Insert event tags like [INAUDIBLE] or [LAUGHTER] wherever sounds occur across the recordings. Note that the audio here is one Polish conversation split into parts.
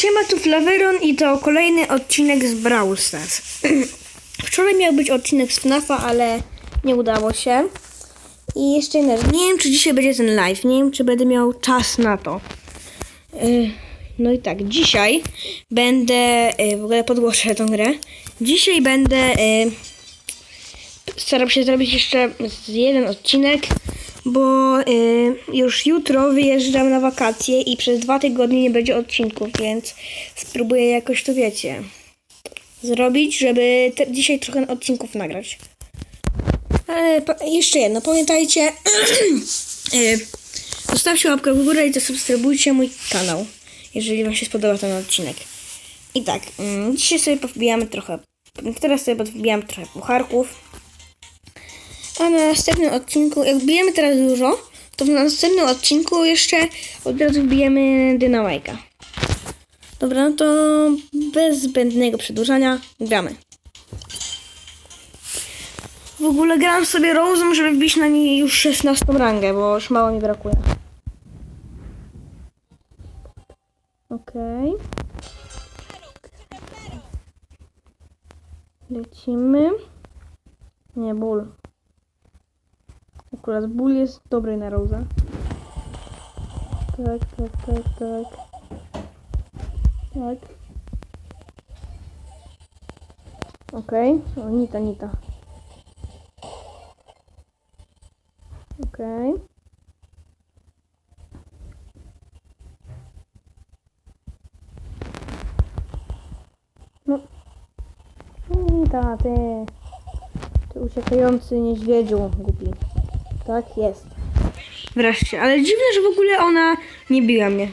Siema, tu Flaveron i to kolejny odcinek z Brawl Stars. [CLEARS THROAT] Wczoraj miał być odcinek z FNAFa, ale nie udało się. I jeszcze jedna rzecz. Nie wiem, czy dzisiaj będzie ten live. Nie wiem, czy będę miał czas na to. No i tak, dzisiaj będę... yy, W ogóle podgłoszę tą grę. Dzisiaj będę... yy, Staram się zrobić jeszcze jeden odcinek, bo y, już jutro wyjeżdżam na wakacje i przez dwa tygodnie nie będzie odcinków, więc spróbuję jakoś to wiecie zrobić, żeby te, dzisiaj trochę odcinków nagrać. Ale jeszcze jedno, pamiętajcie, [CLEARS THROAT] y, zostawcie łapkę w górę i zasubskrybujcie mój kanał, jeżeli wam się spodoba ten odcinek. I tak, mm, dzisiaj sobie powbijamy trochę, teraz sobie podbijamy trochę pucharków. A na następnym odcinku, jak bijemy teraz dużo, to w następnym odcinku jeszcze od razu wbijemy dynamajka. Dobra, no to bez zbędnego przedłużania gramy. W ogóle gram sobie Rose'em, żeby wbić na niej już 16 rangę, bo już mało mi brakuje. Okej. Lecimy. Nie, ból. Akurat ból jest dobry na Rosa. Tak, tak, tak, tak. Tak. Okej. O, Nita, Nita. Okej. No. Nita, ty. Ty uciekający niedźwiedziu, głupi. Tak jest. Wreszcie, ale dziwne, że w ogóle ona nie biła mnie.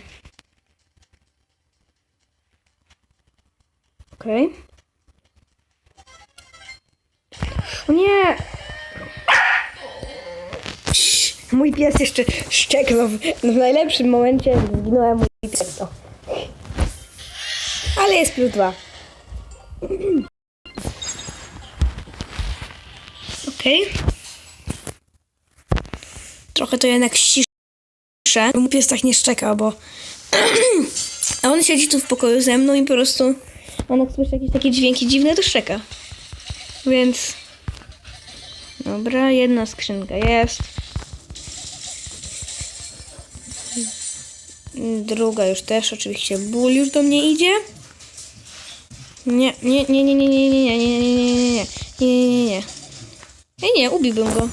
Okej. O nie! Mój pies jeszcze szczeknął. W, najlepszym momencie zginąłem mój pies. O. Ale jest plus dwa. Okej. Trochę to jednak ściszę. Mój pies tak nie szczeka, bo... A on siedzi tu w pokoju ze mną i po prostu... On jak słyszy jakieś takie dźwięki dziwne, to szczeka. Więc... Dobra, jedna skrzynka jest. Druga już też, oczywiście ból już do mnie idzie. Nie, nie, nie, nie, nie, nie, nie, nie, nie, nie, nie, nie, nie, nie, nie, nie. Nie, ubiłbym go.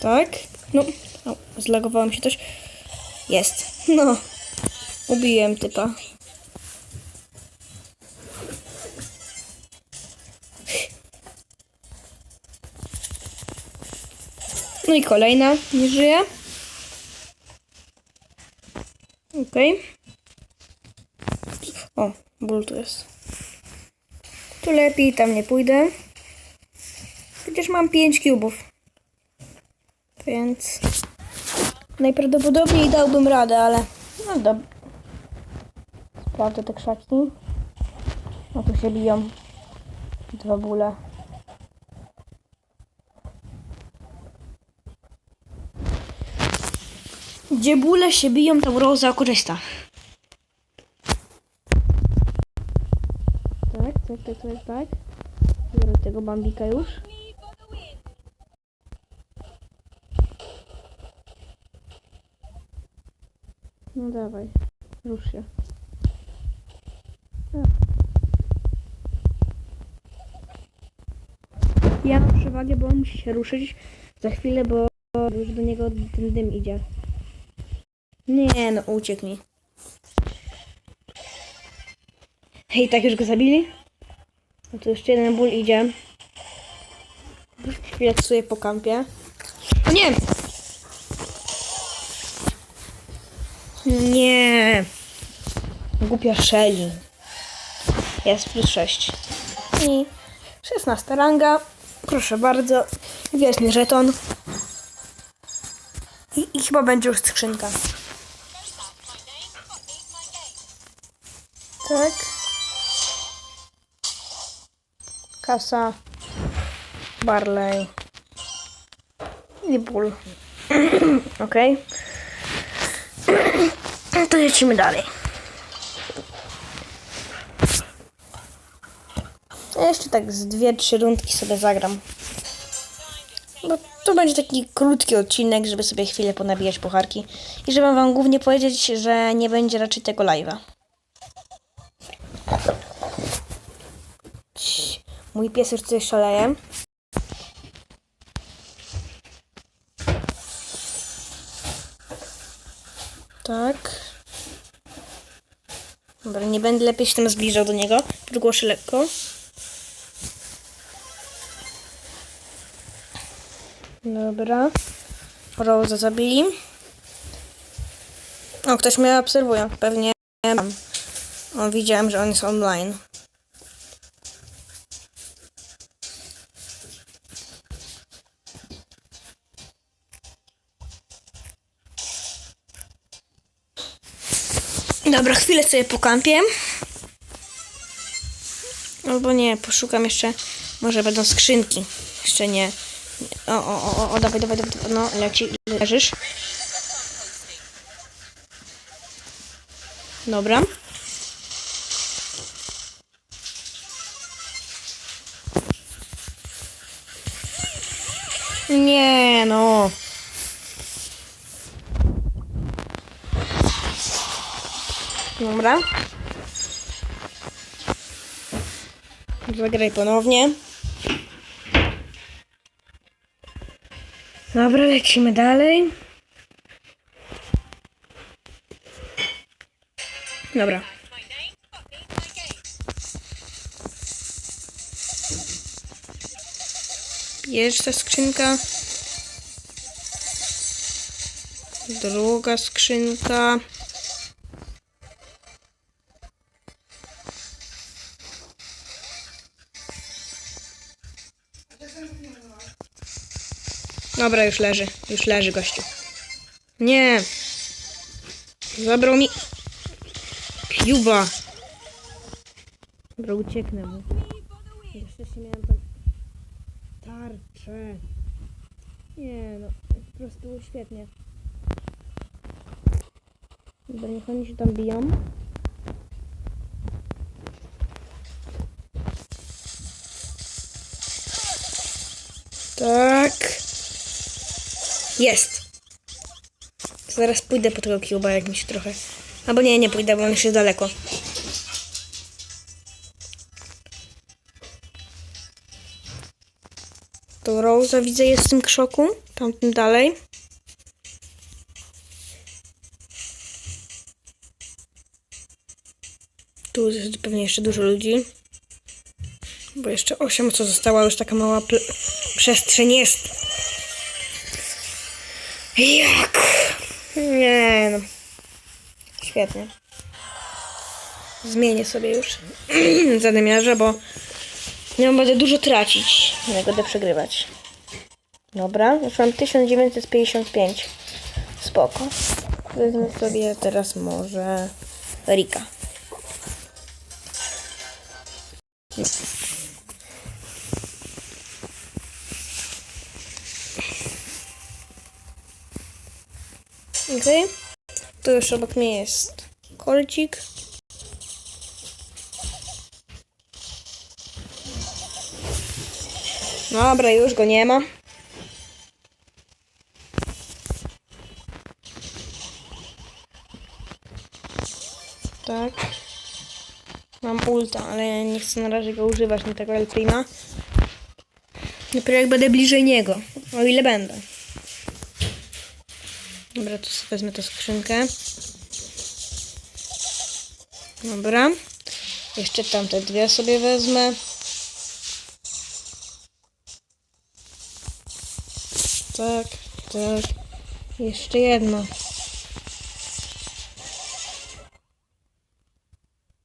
Tak. No, o, zlagowało mi się coś. Jest. No. Ubiłem typa. No i kolejna nie żyje. Okej. O, ból tu jest. Tu lepiej, tam nie pójdę. Przecież mam 5 kubów. Więc najprawdopodobniej dałbym radę, ale no dobra. Sprawdzę te krzaki. O, tu się biją dwa bóle. Gdzie bóle się biją, tam Roza korzysta. Tak, tak, tak, tak, tak. Biorę tego bambika już. No dawaj, rusz się. A. Ja mam przewagę, bo on musi się ruszyć za chwilę, bo już do niego ten dym idzie. Nie, no uciekł mi. Hej, tak już go zabili? No to jeszcze jeden ból idzie. Chwilę sobie po kampie. O! Nie. Głupia Shelly. Jest plus 6. I 16 ranga. Proszę bardzo. Wieczny żeton. I, I chyba będzie już skrzynka. Tak. Kasa. Barley. I ból. [CLEARS THROAT] Okej. To lecimy dalej. Ja jeszcze tak z dwie, trzy rundki sobie zagram. Bo to będzie taki krótki odcinek, żeby sobie chwilę ponabijać pucharki. I żeby wam głównie powiedzieć, że nie będzie raczej tego live'a. Mój pies już coś szaleje. Tak. Dobra, nie będę lepiej się tam zbliżał do niego. Przygłoszę lekko. Dobra. Rosa zabili. O, ktoś mnie obserwuje. Pewnie mam. O, widziałem, że on jest online. Dobra, chwilę sobie pokampię. Albo nie, poszukam jeszcze. Może będą skrzynki. Jeszcze nie. O, o, o, o, dawaj, dawaj, dawaj. No, leci, leżysz. Dobra. Nie, no. Dobra. Zagraj ponownie. Dobra, lecimy dalej. Dobra. Pierwsza skrzynka. Druga skrzynka. Dobra, już leży. Już leży gościu. Nie. Zabrał mi... Cuba. Dobra, ucieknę mu. Jeszcze się miałem tam... Tarczę. Nie no, po prostu świetnie. Dobra, niech oni się tam biją. Tak. Jest. Zaraz pójdę po tego Cuba, jak mi się trochę... Albo nie, nie pójdę, bo on już jest daleko. To Rosa widzę jest w tym krzoku. Tamtym dalej. Tu jest pewnie jeszcze dużo ludzi. Bo jeszcze 8, co została już taka mała przestrzeń jest. Jak? Nie no. Świetnie. Zmienię sobie już [CLEARS THROAT] zadymiarza, bo nie będę dużo tracić. Nie będę przegrywać. Dobra, już mam 1955. Spoko. Wezmę sobie teraz może Rika. Okej. Tu już obok mnie jest kolcik. Dobra, już go nie ma. Tak. Mam ulta, ale nie chcę na razie go używać na tego Elprima. Dopiero jak będę bliżej niego. O ile będę. Dobra, to sobie wezmę tę skrzynkę. Dobra. Jeszcze tamte dwie sobie wezmę. Tak, tak. Jeszcze jedno.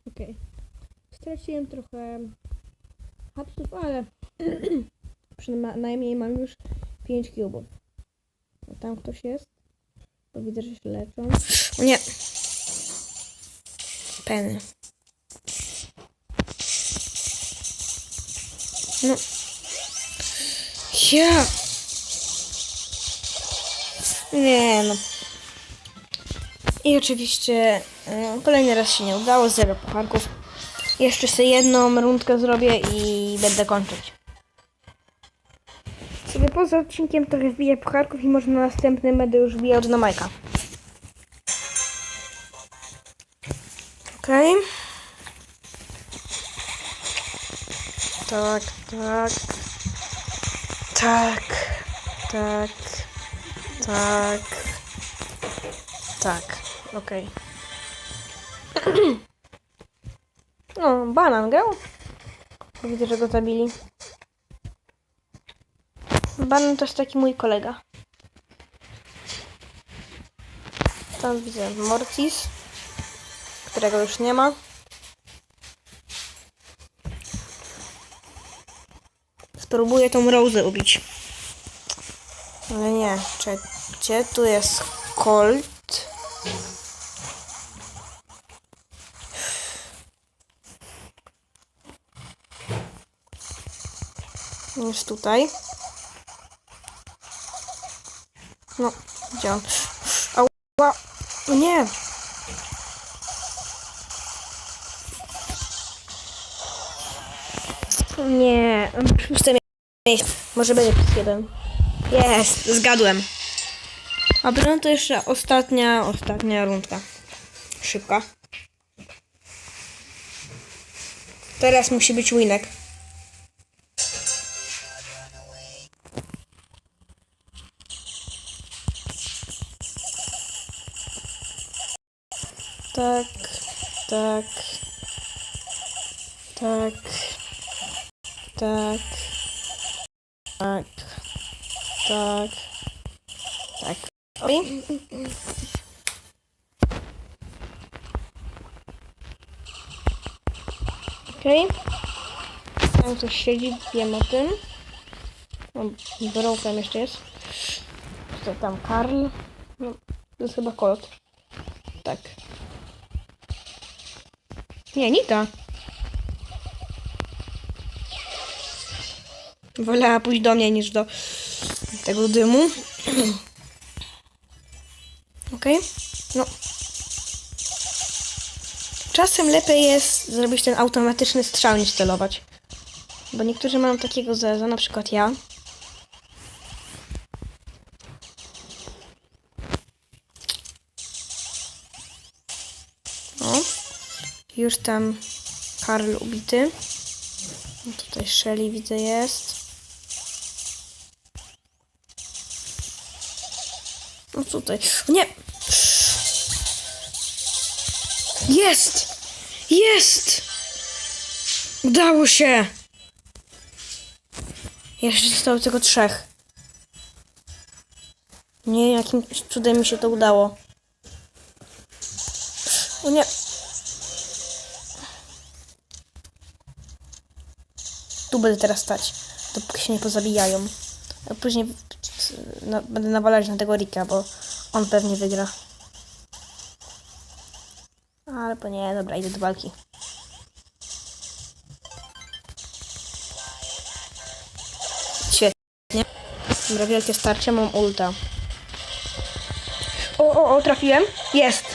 Okej. Straciłem trochę hapsów, ale [CLEARS THROAT] przynajmniej mam już 5 cubów. A tam ktoś jest? Widzę, że się leczą. O nie! Penny. No. Ja! Nie no. I oczywiście y, kolejny raz się nie udało, zero pucharków. Jeszcze sobie jedną rundkę zrobię i będę kończyć. Poza odcinkiem trochę wbiję pucharków i może na następnym będę już wbijał do Majka. Okej. Tak, tak. Tak. Tak. Tak. Tak. Okej. [CLEARS THROAT] No, banan grał. Widzę, że go zabili. Banan to jest taki mój kolega. Tam widzę Mortis, którego już nie ma. Spróbuję tą Rose ubić. Ale nie, czekaj, gdzie tu jest Colt? Jest tutaj. No, gdzie on? Ała! Nie! Nie, szóste miejsce. Może będzie jeden. Jest, zgadłem. Dobra, no to jeszcze ostatnia, ostatnia rundka. Szybka. Teraz musi być winek. Tak, tak, tak, tak, tak, tak, tak. Oj. Okej. Tam coś siedzi, wiem o tym. O, Broken jeszcze jest. Co tam, Karl? No, to jest chyba Colt. Tak. Nie, Nita. Wolała pójść do mnie niż do tego dymu. [CLEARS THROAT] Okej. No. Czasem lepiej jest zrobić ten automatyczny strzał niż celować. Bo niektórzy mają takiego zeza, na przykład ja. O. Już tam Karl ubity. No Tutaj Shelly widzę jest. No tutaj. Nie! Jest! Jest! Udało się! Jeszcze zostało tylko trzech. Nie, jakim cudem mi się to udało. O nie! Tu będę teraz stać, dopóki się nie pozabijają. A później na, będę nawalać na tego Rika, bo on pewnie wygra. Albo nie, dobra, idę do walki. Świetnie. Dobra, wielkie starcie, mam ulta. O, o, o, trafiłem? Jest!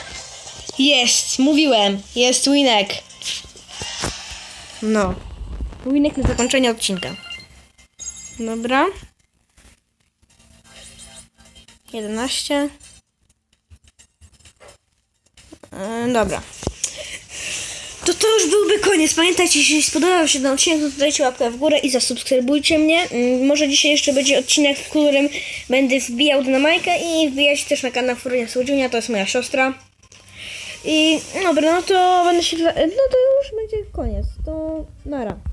Jest! Mówiłem! Jest winek! No. Winek na zakończenie odcinka. Dobra. 11. Yy, dobra. To to już byłby koniec. Pamiętajcie, jeśli spodobał się ten odcinek, to dajcie łapkę w górę i zasubskrybujcie mnie. Yy, może dzisiaj jeszcze będzie odcinek, w którym będę wbijał na Majkę i wbijać też na kanał Furia Słodziunia, to jest moja siostra. I dobra, no to będę się... No to już będzie koniec. To nara.